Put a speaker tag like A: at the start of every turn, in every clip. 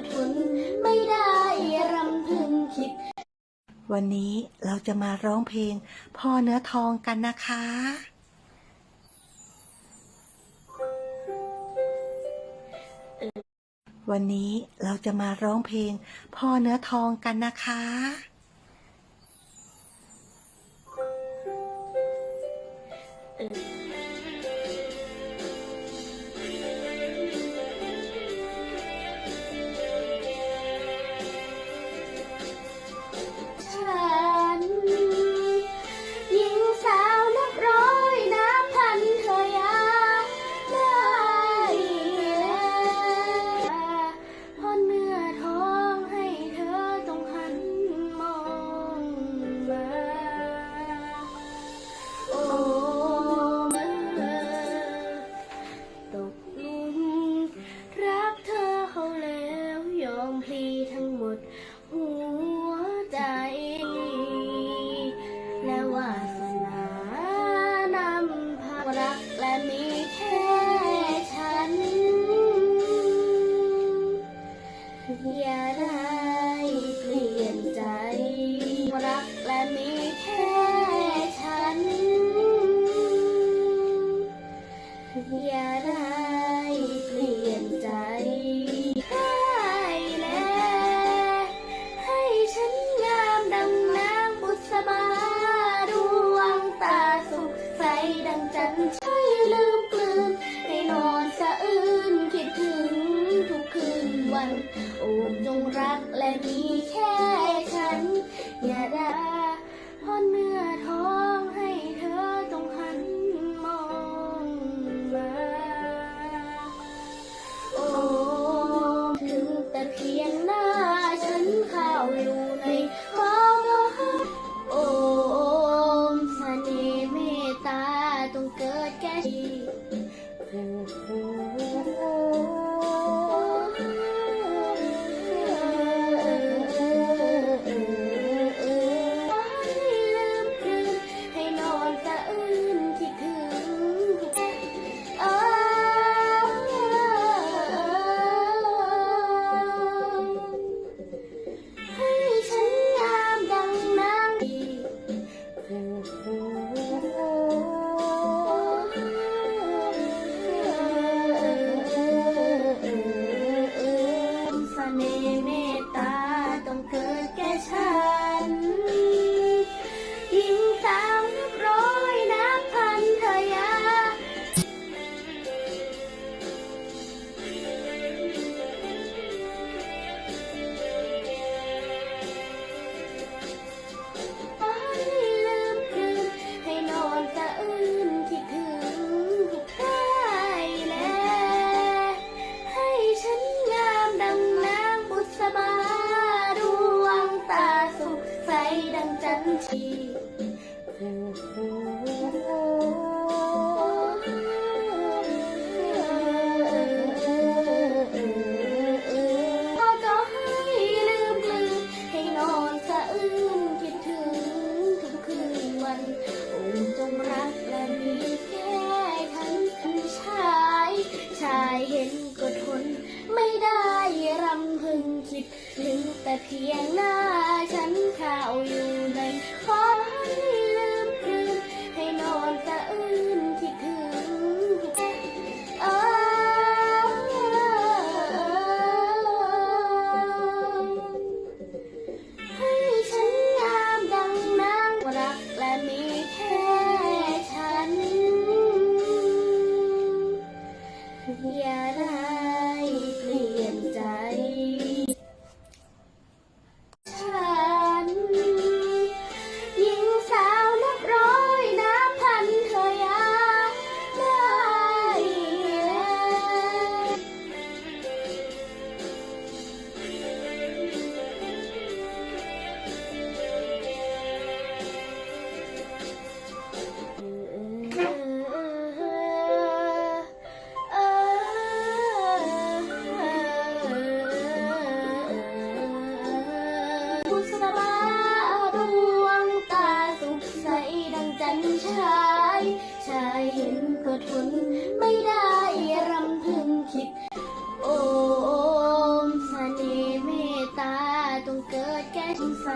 A: ดทนไม่ได้รำพึงคิด
B: วันนี้เราจะมาร้องเพลงพ่อเนื้อทองกันนะคะวันนี้เราจะมาร้องเพลงพ่อเนื้อทองกันนะคะ
A: เออ ต้องเกิดแก่ชี ก็ทน ไม่ได้รำพึงคิด ถึงแต่เพียงหน้าฉันข้าวอยู่ในคอ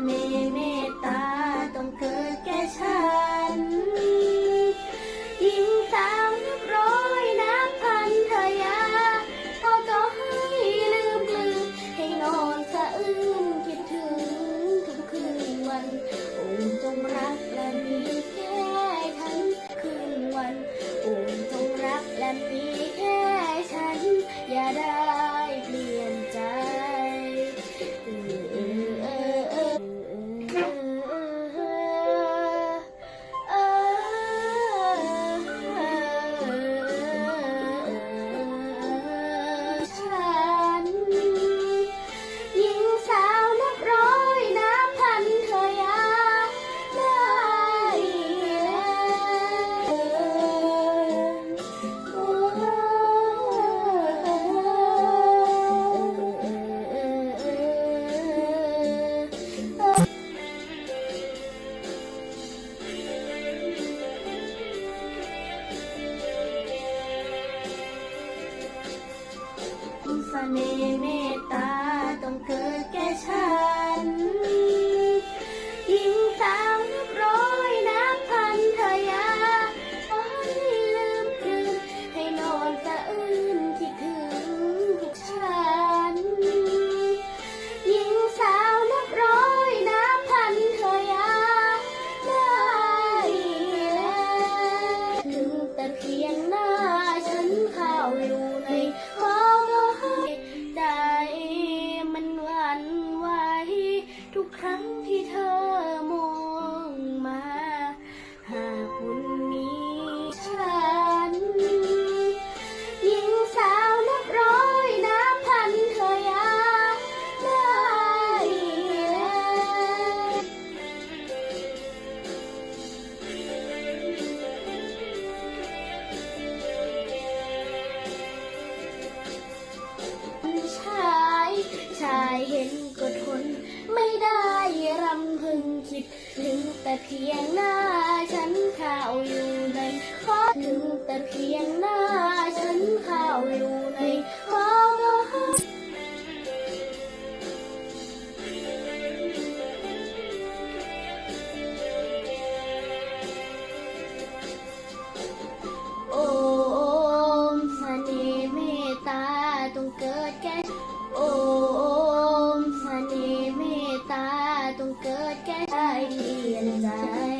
A: name me. น ไม่ได้รำพึงคิด ถึงแต่เพียงหน้าฉันข้าวอยู่ในขอถึงแต่เพียงหน้าฉันข้าวอยู่ good guys, I feel inside.